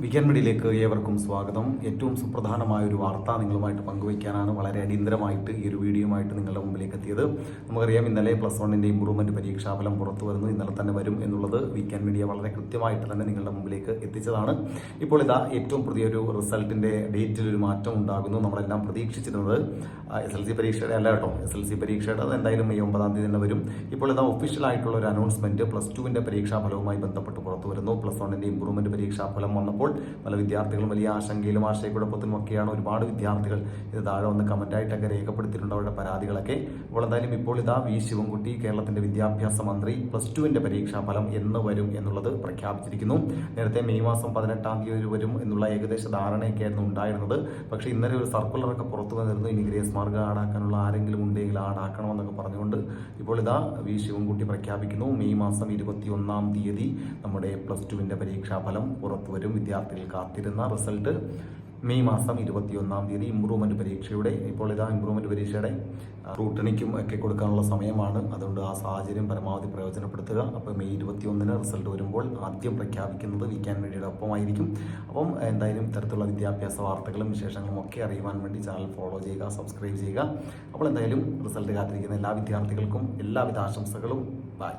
Weekend മീഡിയയിലേക്ക് ഏവർക്കും സ്വാഗതം. ഏറ്റവും സുപ്രധാനമായ ഒരു വാർത്ത നിങ്ങളുമായിട്ട് പങ്കുവയ്ക്കാനാണ് വളരെ അടിയന്തരമായിട്ട് ഈ ഒരു വീഡിയോയുമായിട്ട് നിങ്ങളുടെ മുമ്പിലേക്ക് എത്തിയത് നമുക്കറിയാം ഇന്നലെ പ്ലസ് വണ്ണിന്റെ ഇമ്പ്രൂവ്മെന്റ് പരീക്ഷാഫലം പുറത്തു വരുന്നു ഇന്നലെ തന്നെ വരും എന്നുള്ളത് വീക്കെൻഡ് മീഡിയ വളരെ കൃത്യമായിട്ട് തന്നെ നിങ്ങളുടെ മുമ്പിലേക്ക് എത്തിച്ചതാണ്. ഇപ്പോൾ ഇതാ ഏറ്റവും പുതിയൊരു റിസൾട്ടിന്റെ ഡേറ്റിൽ ഒരു മാറ്റം ഉണ്ടാകുന്നു. നമ്മളെല്ലാം പ്രതീക്ഷിച്ചിരുന്നത് എസ് എൽ സി പരീക്ഷയുടെ അല്ല കേട്ടോ. എസ് എൽ സി പരീക്ഷയുടെ എന്തായാലും മെയ് ഒമ്പതാം തീയതി തന്നെ വരും. ഇപ്പോൾ ഇതാ ഒഫീഷ്യൽ ആയിട്ടുള്ള ഒരു അനൗൺസ്മെന്റ് പ്ലസ് ടുവിന്റെ പരീക്ഷാഫലവുമായി ബന്ധപ്പെട്ട് പുറത്തു വരുന്നു. പ്ലസ് വണ്ണിന്റെ ഇംപ്രൂവ്മെന്റ് പരീക്ഷാഫലം വന്നപ്പോൾ പല വിദ്യാർത്ഥികളും വലിയ ആശങ്കയിലും ആശയക്കുഴപ്പത്തിലും ഒക്കെയാണ് ഒരുപാട് വിദ്യാർത്ഥികൾ ഇത് താഴെ വന്ന് കമന്റായിട്ടൊക്കെ രേഖപ്പെടുത്തിയിട്ടുണ്ട് അവരുടെ പരാതികളൊക്കെ. അപ്പോൾ എന്തായാലും ഇപ്പോൾ ഇതാ വി. ശിവൻകുട്ടി കേരളത്തിന്റെ വിദ്യാഭ്യാസ മന്ത്രി പ്ലസ് ടുവിന്റെ പരീക്ഷാ ഫലം എന്ന് വരും എന്നുള്ളത് പ്രഖ്യാപിച്ചിരിക്കുന്നു. നേരത്തെ മെയ് മാസം പതിനെട്ടാം തീയതി വരും എന്നുള്ള ഏകദേശ ധാരണയൊക്കെയായിരുന്നു ഉണ്ടായിരുന്നത്. പക്ഷേ ഇന്നലെ ഒരു സർക്കുലറൊക്കെ പുറത്തു വന്നിരുന്നു. ഇനി ഗ്രേസ് മാർഗം ആടാക്കാനുള്ള ആരെങ്കിലും ഉണ്ടെങ്കിൽ ആടാക്കണമെന്നൊക്കെ പറഞ്ഞുകൊണ്ട് ഇപ്പോൾ ഇതാ വി. ശിവൻകുട്ടി പ്രഖ്യാപിക്കുന്നു. മെയ് മാസം ഇരുപത്തി ഒന്നാം തീയതി നമ്മുടെ പ്ലസ് ടുവിന്റെ പരീക്ഷാഫലം പുറത്തു വരും. വിദ്യാർത്ഥികൾ കാത്തിരുന്ന റിസൾട്ട് മെയ് മാസം ഇരുപത്തിയൊന്നാം തീയതി ഇമ്പ്രൂവ്മെന്റ് പരീക്ഷയുടെ ഇപ്പോൾ ഇതാ ഇമ്പ്രൂവ്മെന്റ് പരീക്ഷയുടെ റൂട്ടണിക്കും ഒക്കെ കൊടുക്കാനുള്ള സമയമാണ്. അതുകൊണ്ട് ആ സാഹചര്യം പരമാവധി പ്രയോജനപ്പെടുത്തുക. അപ്പോൾ മെയ് ഇരുപത്തിയൊന്നിന് റിസൾട്ട് വരുമ്പോൾ ആദ്യം പ്രഖ്യാപിക്കുന്നത് വിക്കാൻ വേണ്ടിയുടെ ഒപ്പമായിരിക്കും. അപ്പം എന്തായാലും ഇത്തരത്തിലുള്ള വിദ്യാഭ്യാസ വാർത്തകളും വിശേഷങ്ങളും ഒക്കെ അറിയുവാൻ വേണ്ടി ചാനൽ ഫോളോ ചെയ്യുക സബ്സ്ക്രൈബ് ചെയ്യുക. അപ്പോൾ എന്തായാലും റിസൾട്ട് കാത്തിരിക്കുന്ന എല്ലാ വിദ്യാർത്ഥികൾക്കും എല്ലാവിധ ആശംസകളും. ബൈ